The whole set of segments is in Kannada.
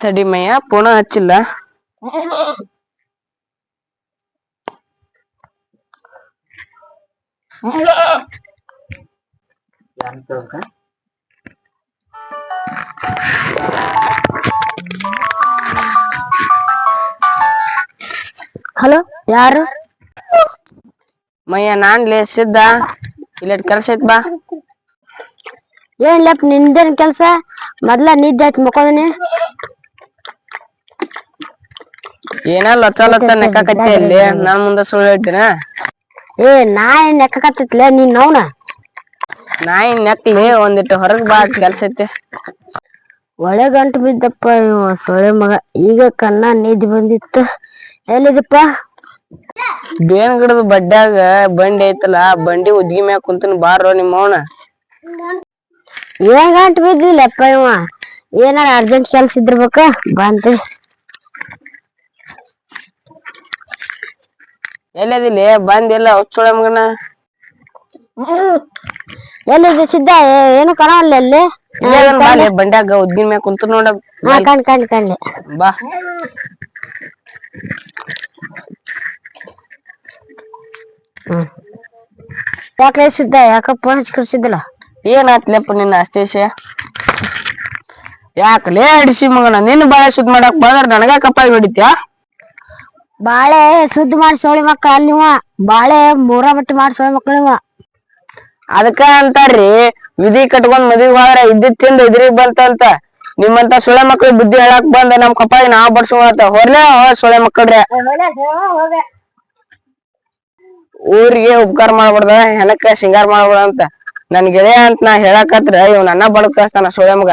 ತಡಿಮಯ್ಯ ಪುನಃ ಹಚ್ಚಿಲ್ಲ? ಹಲೋ? ಯಾರು? ಮಯ್ಯ ನಾನ್ ಲೇ ಸಿದ್ದ. ಇಲ್ಲಟ್ ಕೆಲ್ಸ ಐತ್ ಬಾ. ಏನ್ಲಪ್ಪ ನಿಂದೇನ್ ಕೆಲ್ಸ? ಮೊದ್ಲ ನಿದ್ದೆ ಆಯ್ತು ಮಕ್ಕೋದನಿ. ಏನ ಲೊಚ್ಚ ಲೊಚ್ಚ ನೆಕ್ಕಾಕತ್ತಿ ಅಲ್ಲಿ? ನಾನ್ ಮುಂದೆ ಸುಳ್ಳು ಹೇಳ್ತೀನ? ಏ ನಾ ಏನ್ ನೆಕ್ಕಕತ್ತಿತ್ಲೆ ನೀನ್ ನೋವ್ನ? ನಾಯಿ ನೆಕ್ಲಿ ಒಂದಿಟ್ಟು ಹೊರಗ್ ಬಾ ಕೆಲ್ಸ ಐತಿ. ಒಳ್ಳೆ ಗಂಟು ಬಿದ್ದಪ್ಪ ಇವ ಸೊಳೆ ಮಗ. ಈಗ ಕಣ್ಣ ನಿದ್ದೆ ಬಂದಿತ್ತು. ಎಲ್ಲಿದಪ್ಪ? ಬೇನ್ ಗಿಡದ ಬಡ್ಡ್ಯಾಗ ಬಂಡಿ ಐತಲ್ಲ ಆ ಬಂಡಿ ಉದ್ಗಿ ಮ್ಯಾಗ ಕುಂತನ ಬಾರೋ ನಿಮ್ಮ ಅವನ ಏನ್ ಗಂಟು ಬಿದ್ದಿಲ್ಲಪ್ಪ ಇವ? ಏನಾರ ಅರ್ಜೆಂಟ್ ಕೆಲ್ಸ ಇದ್ರಬೇಕ ಬಂತ ಎಲ್ಲದಿಲ್ಲಿ? ಬಂದಿಲ್ಲ ಹುಚ್ಚುಳ ಮಗನ. ಎಲ್ಲಿದೆ ಸಿದ್ಧ? ಏ- ಏನು ಕಾಣವಲ್ಲ ಅಲ್ಲಿ? ಬಾ ಲೇ ಬಂಡ್ಯಾಗ ಉದ್ದಿನ ಮ್ಯಾಗ ಕುಂತ ನೋಡ. ಹಾ ಕಣ್ ಕಣ್ ಕಂಡೆ ಬಾ. ಯಾಕೆ ಸಿದ್ಧ? ಯಾಕ ಫೋನ್ ಹಚ್ಚಿ ಕಳ್ಸಿದ್ದಲ್ಲ? ಏನಾತ್ಲೆಪ್ಪ ನಿನ್ನ ಅಷ್ಟೇಶ ಯಾಕಲೇ ಅಡಿಸಿ ಮಗನ? ನಿನ್ನ ಬಾಳೆ ಸುದ್ ಮಾಡಕ್ ಬಂದ್ರ ನನಗ ಕಪ್ಪಾಗಿ ಹೊಡಿತ್ಯಾ? ಬಾಳೆ ಶುದ್ಧ ಮಾಡಿ ಸೋಳಿ ಮಕ್ಕಳ ಬಾಳೆ ಮೂರ ಬಟ್ಟಿ ಮಾಡಿ ಸೋಳಿ ಮಕ್ಕಳು ಇವ. ಅದಕ್ಕ ಅಂತಾರ್ರಿ ವಿಧಿ ಕಟ್ಕೊಂಡ್ ಮದ್ವಿ ಹೋದ್ರ ಇದ್ದಿದ್ ತಿಂದ ಇದ್ರಿಗ್ ಬಂತಂತ ನಿಮ್ಮಂತ ಸೊಳೆ ಮಕ್ಳು ಬುದ್ಧಿ ಹೇಳಕ್ ಬಂದ ನಮ್ ಕಪ್ಪಾಗಿ ನಾವ್ ಬಡ್ಸೋತ ಹೊರ್ಲೆ ಸೊಳೆ ಮಕ್ಕಳ್ರೆ. ಊರಿಗೆ ಉಪಕಾರ ಮಾಡ್ಬಾರ್ದ ಹೆಣಕ್ಕ ಶೃಂಗಾರ ಮಾಡ್ಬಾರ್ದ ಅಂತ. ನನ್ ಗೆಳೆಯ ಅಂತ ನಾ ಹೇಳಕತ್ರ ಇವ್ ನನ್ನ ಬಡಕ್ ಕಳ್ಸ್ತಾನ ಸೊಳೆ ಮಗ.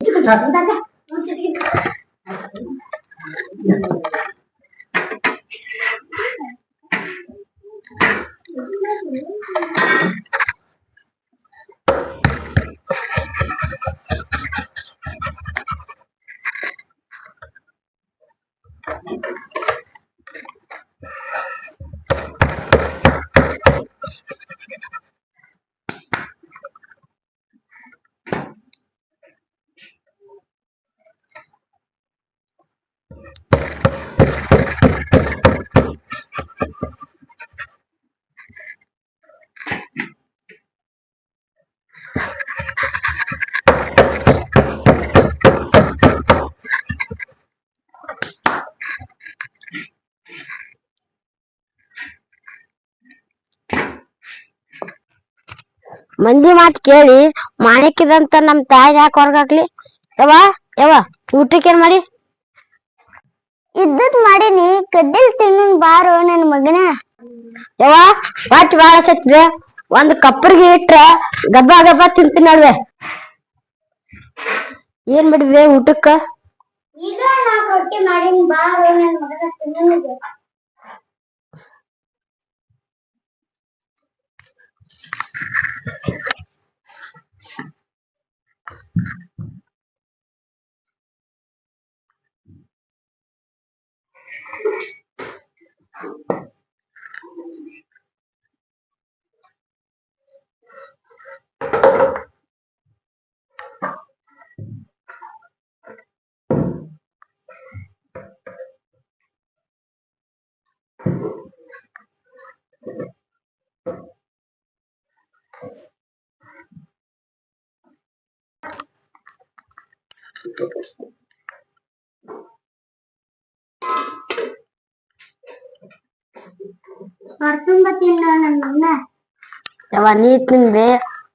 这个找红蛋蛋，我记得。ಮಂದಿ ಮಾತ್ ಕೇಳಿ ಮಾಣಕ್ಕಿದಂತ ನಮ್ ತಾಯಿ ಯಾಕೆ ಹೊರಗಾಕ್ಲಿ? ಯವ ಯವ್ವ ಊಟಕ್ಕೇನ್ ಮಾಡಿ? ಇದ್ದದ್ ಮಾಡೀನಿ ಕದ್ದಿಲ್ ತಿನ್ನನ್ ಬಾರೋ ನನ್ ಮಗನ. ಯವ ಬಾಚ್ ಬಾಳ ಸತ್ತಿದೆ ಒಂದ್ ಕಪ್ಪರ್ಗೆ ಇಟ್ರ ಗಬ್ಬ ಗಬ್ಬ ತಿಂತೀನಿ ನೋಡ್ವೆ. ಏನ್ ಬಿಡ್ವೆ ಊಟಕ್ಕ? ಈಗ ನಾ ರೊಟ್ಟಿ ಮಾಡೀನಿ ಬಾರೋ ನನ್ ಮಗನ ತಿನ್ನೋನಿಗೆ ಹೊರ್ತುಂಬ ತಿನ್ನೋ ನನ್ ಮಗನ ಯವ್ವ ನೀ ತಿಂದೆ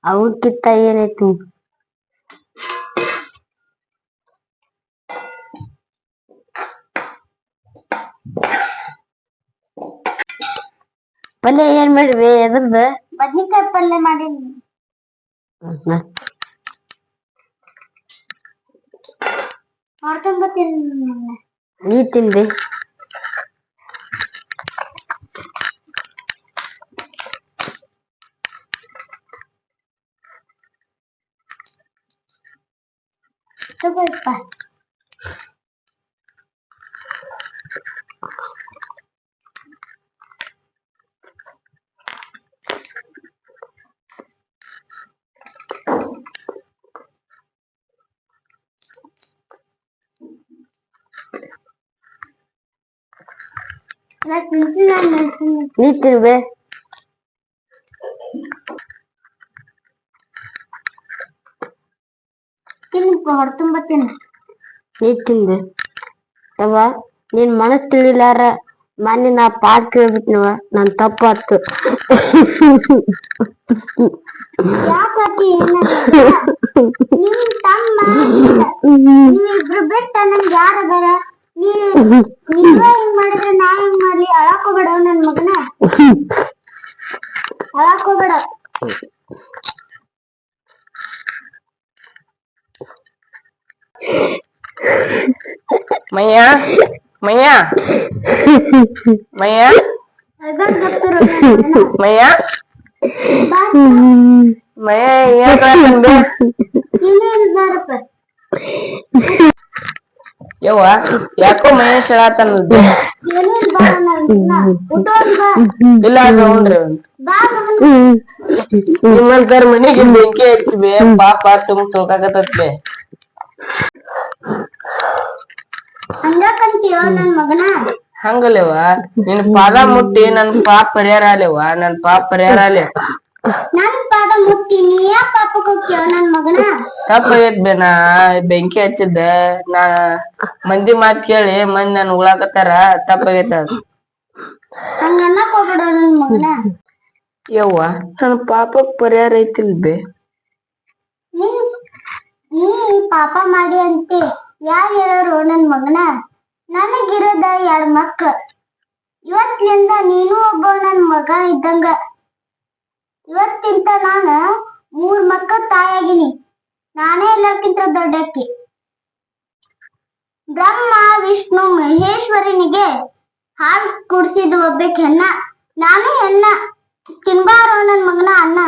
ಅವಕ್ಕಿತ್ತ ಏನೈತಿ ಪಲ್ಯ ಏನ್ ಮಾಡಿದ್ವಿ ಎದ್ರದ್ದು ಬದ್ನಿಕಾಯಿ ಪಲ್ಯ ಮಾಡೀನಿ ಹೊರ್ತುಂಬ ತಿನ್ನ ನೀ ತಿಂದೆ ತಗೋಪ್ಪ ನಾ ತಿಂತೀನಿ ನಾನ್ ಮಾಡ್ತೀನಿ ನೀ ತಿಂದೆ ತಿನ್ನಪ್ಪ ಹೊರ್ತುಂಬ ತಿನ್ನ ನೀ ತಿಂದೆ. ಯವ್ವ ನಿನ್ ಮನಸ್ ತಿಳಿಲಾರ ಮೊನ್ನೆ ನಾ ಪಾಠ ಕೇಳ್ಬಿಟ್ನವ ನನ್ ತಪ್ಪಾತು. ನಿಮ್ ತಮ್ಮ ನೀವಿಬ್ರು ಬಿಟ್ಟ ನನ್ಗೆ ಯಾರ ಅದಾರ? ನೀ ನೀವೇ ಹಿಂಗ್ ಮಾಡಿದ್ರೆ? ನಾ ಹೆಂಗ್ ಮಾಡ್ಲಿ? ಅಳಕ್ ಹೋಗ್ಬೇಡ ನನ್ ಮಗನ. ಅಳಕ್ ಹೋಗ್ಬೇಡ. ಮಯ್ಯ? ಮಯ್ಯ? ಮಯ್ಯ. ಮಯ್ಯ? ಮಯ್ಯ ಏನ್ ಬಾರಪ್ಪ ಯವ್ವ, ಯಾಕೋ ಮಹೇಶ್ ಹೇಳತ್ತಾನಲ್ಬೆ ನೀನೇ ಇಲ್ಲಿ ಬಾ ಬಾ ನೋಡ್ರಿ ಬಾ ನಿಮ್ಮಂತರ ಮನೆಗೆ ಬೆಂಕಿ ಹಚ್ಚಿಬೆ ಪಾಪ ತುಂಬ ಮಗನ ಹಂಗಲ್ಲೇವ ನಿನ್ ಪಾದ ಮುಟ್ಟಿ ನನ್ ಪಾಪ ಪರಿಹಾರ ಆಲೇವ ನನ್ ಪಾಪ ಪರಿಹಾರ ಆಲೆ ನನ್ ಪಾದ ಮುಟ್ಟಿ ನೀ ಯಾಕೆ ಪಾಪಕ್ ನನ್ ಮಗನ? ತಪ್ಪಾಗೈತ್ ಬೆ ನಾ ಬೆಂಕಿ ಹಚ್ಚಿದ್ದ. ನಾ ಮಂದಿ ಮಾತ್ ಕೇಳಿ ಮಂದಿ ನನ್ ಉಳಾಕತ್ತಾರ ತಪ್ಪಾಗೈತ. ಹಂಗ ಅನ್ನಕ್ ಹೋಗ್ಬೇಡ ನನ್ ಮಗನ. ಯವ್ವ ನನ್ ಪಾಪ ಪರಿಹಾರ ಐತಿಲ್ ಬೆ. ನೀ ಪಾಪ ಮಾಡಿ ಅಂತೆ ಯಾರ್ ಹೇಳೋರು ನನ್ ಮಗನ? ನನಗಿರೋದ ಎರಡ್ ಮಕ್ಳ? ಇವತ್ಲಿಂದ ನೀನು ಒಬ್ಬ ನನ್ ಮಗ ಇದ್ದಂಗ. ಇವತ್ತಿಂತ ನಾನ ಮೂರ್ ಮಕ್ಕಳ ತಾಯಾಗಿನಿ ನಾನೇ ಎಲ್ಲಕ್ಕಿಂತ ದೊಡ್ಡಕ್ಕಿ ಬ್ರಹ್ಮ, ವಿಷ್ಣು, ಮಹೇಶ್ವರನಿಗೆ ಹಾಲ್ ಕುಡಿಸಿದ ಒಬ್ಬಕ್ಕೆ ಹೆಣ್ಣ. ನಾನು ಹೆಣ್ಣ. ತಿನ್ಬಾರೋ ನನ್ ಮಗನ ಅನ್ನ.